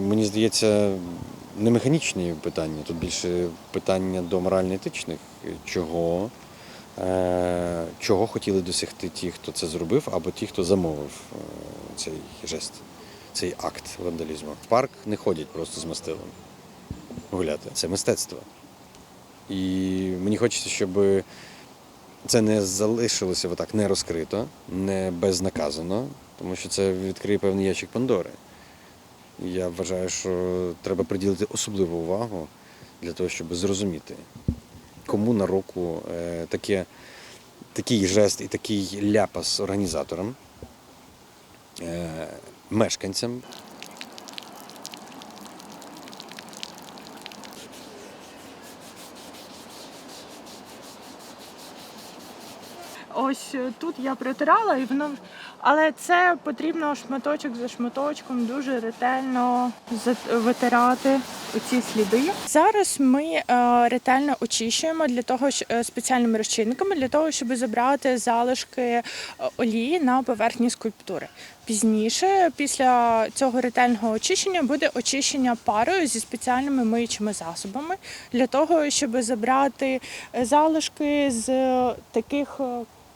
Мені здається, не механічні питання, тут більше питання до морально-етичних, чого, е, чого хотіли досягти ті, хто це зробив, або ті, хто замовив е, цей жест, цей акт вандалізму. В парк не ходять просто з мастилом гуляти. Це мистецтво. І мені хочеться, щоб це не залишилося отак не розкрито, не безнаказано, тому що це відкриє певний ящик Пандори. Я вважаю, що треба приділити особливу увагу для того, щоб зрозуміти, кому на руку е, таке, такий жест і такий ляпас організаторам, е, мешканцям. Ось е, тут я протирала і воно. Але це потрібно шматочок за шматочком дуже ретельно витирати оці сліди. Зараз ми е, ретельно очищуємо для того, е, спеціальними розчинниками для того, щоб забрати залишки олії на поверхні скульптури. Пізніше, після цього ретельного очищення, буде очищення парою зі спеціальними миючими засобами для того, щоб забрати залишки з таких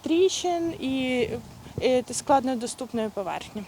тріщин і, складнодоступної поверхні.